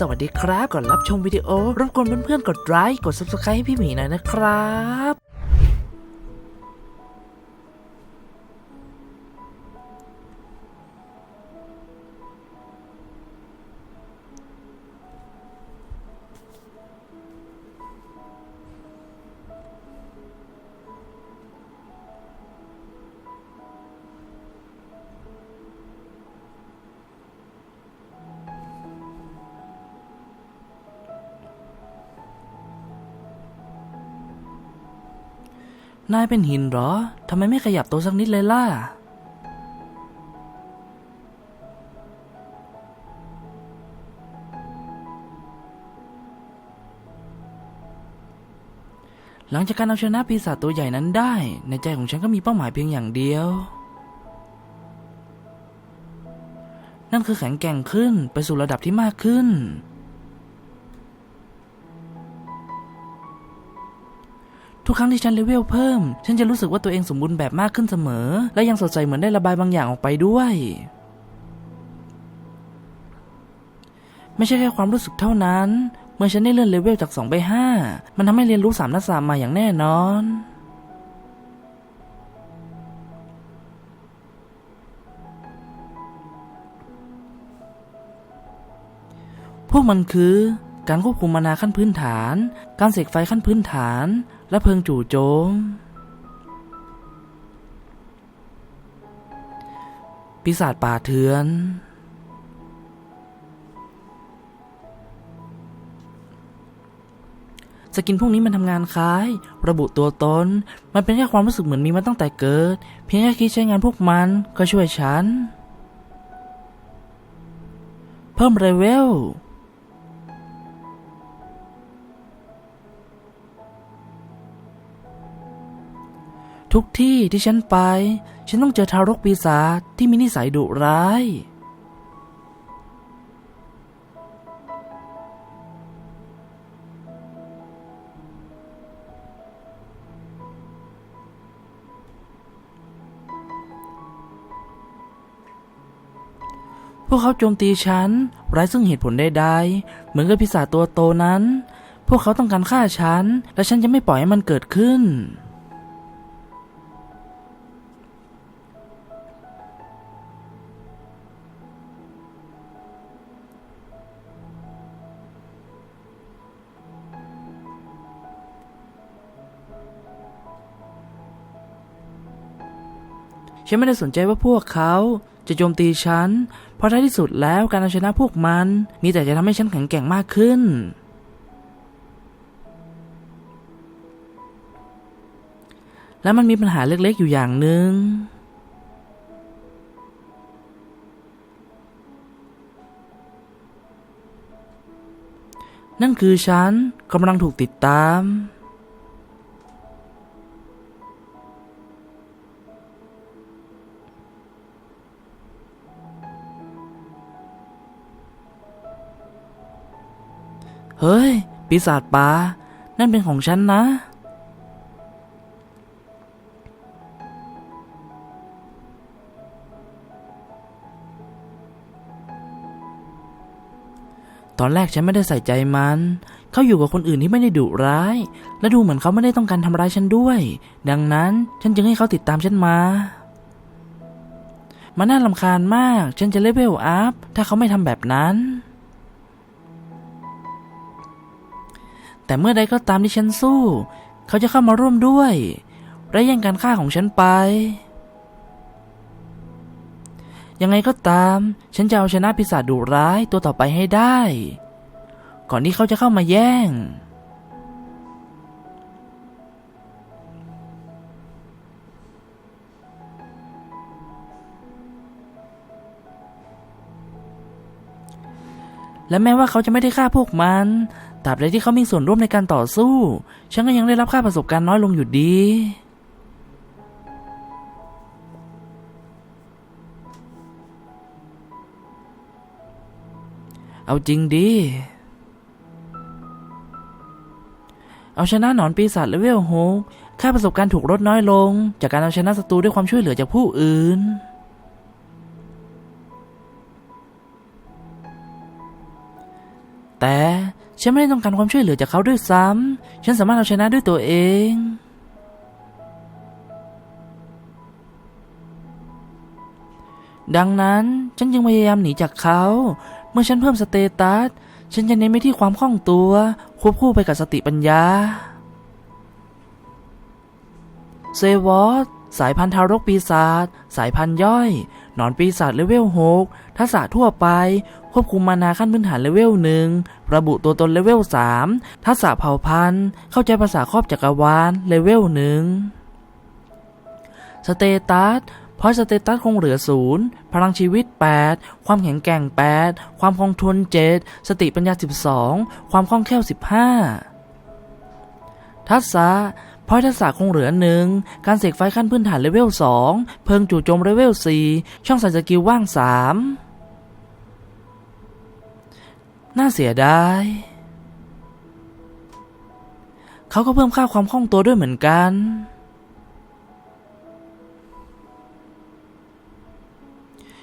สวัสดีครับ ก่อนรับชมวิดีโอรบกวนเพื่อนๆกดไลค์กด subscribe ให้พี่หมีหน่อยนะครับ นายเป็นหินเหรอ ทำไมไม่ขยับตัวสักนิดเลยล่ะ หลังจากการเอาชนะปีศาจตัวใหญ่นั้นได้ ในใจของฉันก็มีเป้าหมายเพียงอย่างเดียว นั่นคือแข็งแกร่งขึ้นไปสู่ระดับที่มากขึ้น ทุกครั้งที่ฉันเลเวลเพิ่ม ฉันจะรู้สึกว่าตัวเองสมบูรณ์แบบมากขึ้นเสมอ และยังสดใสเหมือนได้ระบายบางอย่างออกไปด้วย ไม่ใช่แค่ความรู้สึกเท่านั้น เมื่อฉันได้เลื่อนเลเวลจาก 2 ไป 5 มันทำให้เรียนรู้3นักสามมาอย่างแน่นอนพวกมันคือ การควบคุมมานาขั้นพื้นฐาน การเสกไฟขั้นพื้นฐาน และเพิงจู่โจม ปีศาจป่าเถื่อน สกินพวกนี้มันทำงานคล้าย ระบุตัวตน มันเป็นแค่ความรู้สึกเหมือนมีมาตั้งแต่เกิด เพียงแค่คิดใช้งานพวกมันก็ช่วยฉัน เพิ่มเลเวล ทุกที่ที่ฉันไป ฉันต้องเจอทารกปีศาจที่มีนิสัยดุร้าย พวกเขาโจมตีฉันไร้ซึ่งเหตุผลใดๆ เหมือนกับปีศาจตัวโตนั้น พวกเขาต้องการฆ่าฉัน และฉันจะไม่ปล่อยให้มันเกิดขึ้น ฉันไม่ได้สนใจว่าพวกเขาจะโจมตีฉัน เพราะท้ายที่สุดแล้วการเอาชนะพวกมัน มีแต่จะทำให้ฉันแข็งแกร่งมากขึ้น และมันมีปัญหาเล็กๆอยู่อย่างหนึ่งนั่นคือฉันกำลังถูกติดตาม เฮ้ย ปีศาจป่านั่นเป็นของฉันนะ ตอนแรกฉันไม่ได้ใส่ใจมัน เขาอยู่กับคนอื่นที่ไม่ได้ดุร้าย และดูเหมือนเขาไม่ได้ต้องการทำร้ายฉันด้วย ดังนั้นฉันจึงให้เขาติดตามฉันมามันน่าลำคาญมาก ฉันจะเลเวลอัพ ถ้าเขาไม่ทำแบบนั้น แต่เมื่อใดก็ตามที่ฉันสู้ เขาจะเข้ามาร่วมด้วยและแย่งการฆ่าของฉันไป ยังไงก็ตาม ฉันจะเอาชนะปีศาจดุร้ายตัวต่อไปให้ได้ ก่อนที่เขาจะเข้ามาแย่ง และแม้ว่าเขาจะไม่ได้ฆ่าพวกมัน ตราบใดที่เขามีส่วนร่วมในการต่อสู้ ฉันก็ยังได้รับค่าประสบการณ์น้อยลงอยู่ดี เอาจริงดิ เอาชนะหนอนปีศาจเลเวลหกค่าประสบการณ์ถูกลดน้อยลง จากการเอาชนะศัตรูด้วยความช่วยเหลือจากผู้อื่นแแต่ ฉันไม่ได้ต้องการความช่วยเหลือจากเขาด้วยซ้ำ ฉันสามารถเอาชนะด้วยตัวเอง ดังนั้นฉันจึงพยายามหนีจากเขา เมื่อฉันเพิ่มสเตตัส ฉันจะเน้นไปที่ความคล่องตัว ควบคู่ไปกับสติปัญญา เซวอสสายพันธุ์ทารกปีศาจ สายพันธุ์ย่อย หนอนปีศาจเลเวล6ทักษะทั่วไป ควบคุมมานาขั้นพื้นฐานเลเวลหนึ่งระบุตัวตนเลเวล3ทักษะเผ่าพันธุ์ เข้าใจภาษาครอบจักรวาลเลเวลหนึ่งสเตตัสเพราะสเตตัสคงเหลือศูนย์พลังชีวิต 8 ความแข็งแกร่ง 8 ความคงทน 7 สติปัญญา 12 ความคล่องแคล่ว 15 ทักษะ พราะทักษะคงเหลือหนึ่งการเสกไฟขั้นพื้นฐานเลเวล2 เพิงจู่โจมเลเวล4ช่องใส่สกิลว่าง 3 น่าเสียดายเขาก็เพิ่มค่าความคล่องตัวด้วยเหมือนกัน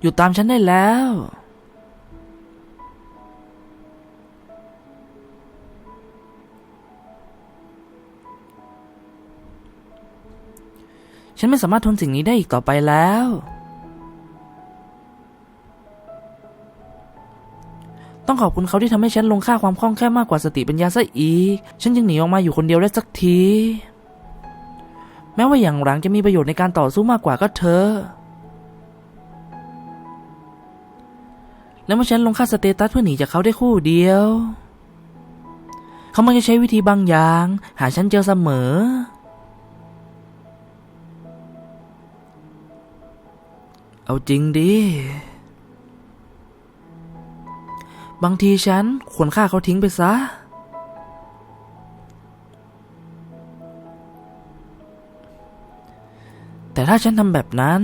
อยู่ตามฉันได้แล้ว ฉันไม่สามารถทนสิ่งนี้ได้อีกต่อไปแล้ว ต้องขอบคุณเขาที่ทำให้ฉันลงค่าความคล่องแคล่วมากกว่าสติปัญญาซะอีก ฉันจึงหนีออกมาอยู่คนเดียวได้สักที แม้ว่าอย่างหลังจะมีประโยชน์ในการต่อสู้มากกว่าก็เถอะแล้วเมื่อฉันลงค่าสเตตัสเพื่อหนีจากเขาได้คู่เดียว เขามักจะใช้วิธีบางอย่าง หาฉันเจอเสมอ เอาจริงดิ บางทีฉันควรฆ่าเขาทิ้งไปซะ แต่ถ้าฉันทำแบบนั้น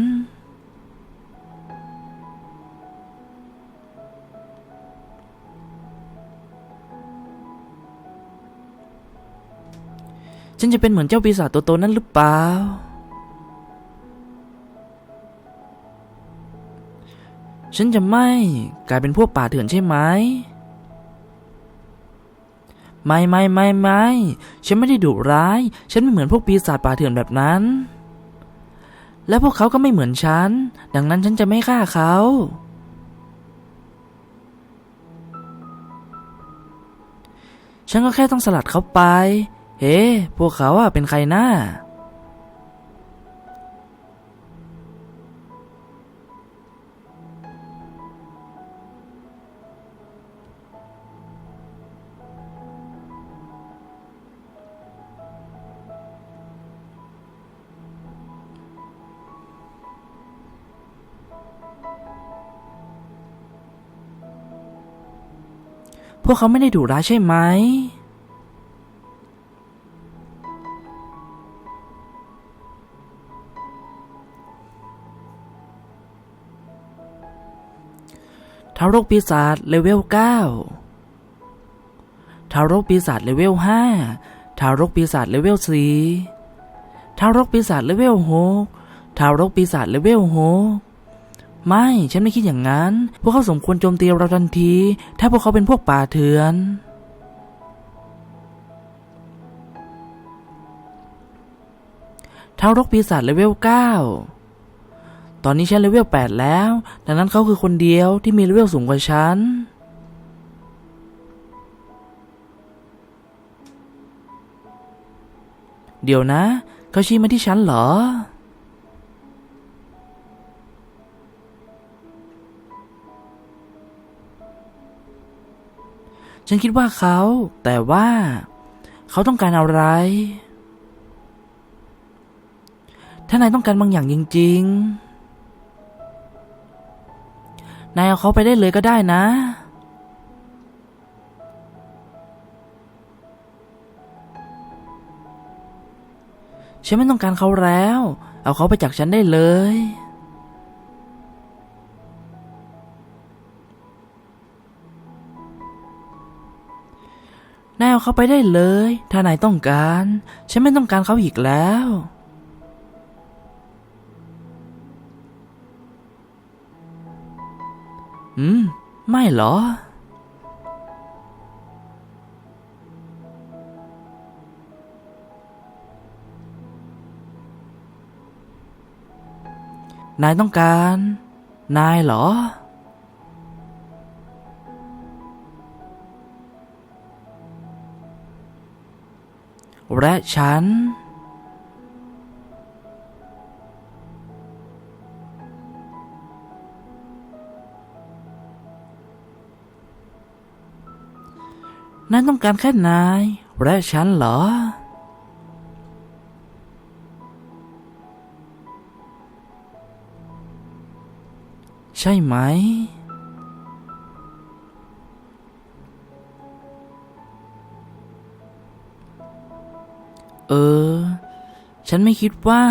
ฉันจะเป็นเหมือนเจ้าปีศาจตัวโตนั่นหรือเปล่า ฉันจะไม่กลายเป็นพวกป่าเถื่อนใช่ไหม ไม่ไม่ไม่ไม่ฉันไม่ได้ดุร้าย ฉันไม่เหมือนพวกปีศาจป่าเถื่อนแบบนั้น และพวกเขาก็ไม่เหมือนฉัน ดังนั้นฉันจะไม่ฆ่าเขาฉันก็แค่ต้องสลัดเขาไป เฮ้ พวกเขาอะเป็นใครหน้า พวกเขาไม่ได้ดุร้ายใช่ไหม ทารกปีศาจเลเวล 9 ทารกปีศาจเลเวล 5 ทารกปีศาจเลเวล 4 ทารกปีศาจเลเวล 6 ทารกปีศาจเลเวล 6 ไม่ฉันไม่คิดอย่างนั้น พวกเขาสมควรโจมตีเราทันที ถ้าพวกเขาเป็นพวกป่าเถื่อนทารกปีศาจเลเวล 9 ตอนนี้ฉันเลเวล 8 แล้ว ดังนั้นเขาคือคนเดียวที่มีเลเวลสูงกว่าฉัน เดี๋ยวนะ เขาชี้มาที่ฉันเหรอ ฉันคิดว่าเขา แต่ว่า เขาต้องการอะไร ถ้านายต้องการบางอย่างจริง ๆ นายเอาเขาไปได้เลยก็ได้นะ ฉันไม่ต้องการเขาแล้ว เอาเขาไปจากฉันได้เลย นายเอาเขาไปได้เลย ถ้านายต้องการ ฉันไม่ต้องการเขาอีกแล้ว อืม ไม่หรอ นายต้องการ นายหรอ และฉัน นั่นต้องการแค่นายและฉันเหรอใช่ไหม เออ ฉันไม่คิดว่า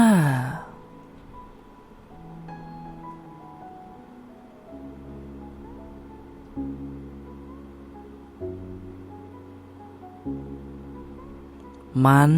มัน